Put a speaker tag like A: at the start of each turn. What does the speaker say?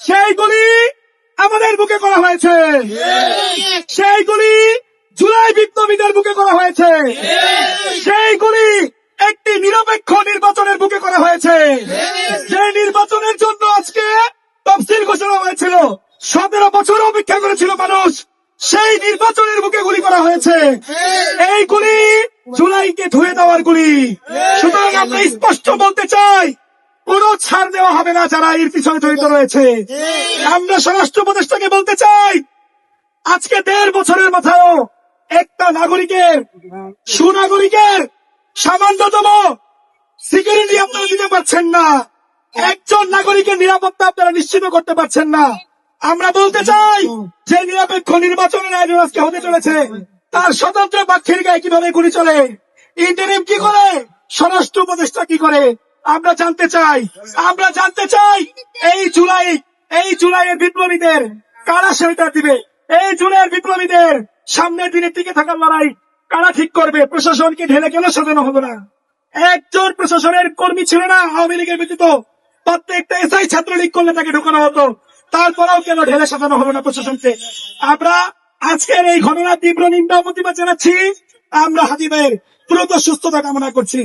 A: সেই গুলি আমাদের বুকে করা হয়েছে। সেই গুলি জুলাই বিপ্লবীদের বুকে করা হয়েছে। সেই গুলি একটি নিরপেক্ষ নির্বাচনের বুকে করা হয়েছে। যে নির্বাচনের জন্য আজকে তফসিল ঘোষণা হয়েছিল, সতেরো বছর অপেক্ষা করেছিল মানুষ, সেই নির্বাচনের বুকে গুলি করা হয়েছে। এই গুলি জুলাইকে ধুয়ে দেওয়ার গুলি। সুতরাং আমরা স্পষ্ট বলতে চাই কোনো ছাড় দেওয়া হবে না যারা এর পিছনে জড়িত রয়েছে। আমরা স্বরাষ্ট্র উপদেষ্টাকে বলতে চাই, আজকে দেড় বছরের মাথায়ও একটা নাগরিকের, সুনাগরিকের সামান্যতম সিকিউরিটি আপনারা দিতে পারছেন না। একজন নাগরিকের নিরাপত্তা আপনারা নিশ্চিত করতে পারছেন না। আমরা বলতে চাই যে নিরপেক্ষ নির্বাচনের আয়োজন আজকে হতে চলেছে। তার স্বতন্ত্র পক্ষের গায়ে কীভাবে গুলি চলে? ইন্টারিম কি করে? স্বরাষ্ট্র উপদেষ্টা কি করে? আমরা জানতে চাই, আমরা জানতে চাই এই জুলাই, এই জুলাইয়ের বিপ্লবীদের কারা সেটা দিবে? এই জুলাইয়ের বিপ্লবীদের সামনের দিনে টিকে থাকার লড়াই কারা ঠিক করবে? প্রশাসনকে ঢেলে কেন সাজানো হবে না? একজন প্রশাসনের কর্মী ছিল না, আওয়ামী লীগের ব্যতীত প্রত্যেকটা এসআই ছাত্রলীগ করলে তাকে ঢোকানো হতো। তারপরেও কেন ঢেলে সাজানো হবে না প্রশাসনকে? আমরা আজকের এই ঘটনার তীব্র নিন্দা প্রতিবাদ জানাচ্ছি। আমরা হাতিবের দ্রুত সুস্থতা কামনা করছি।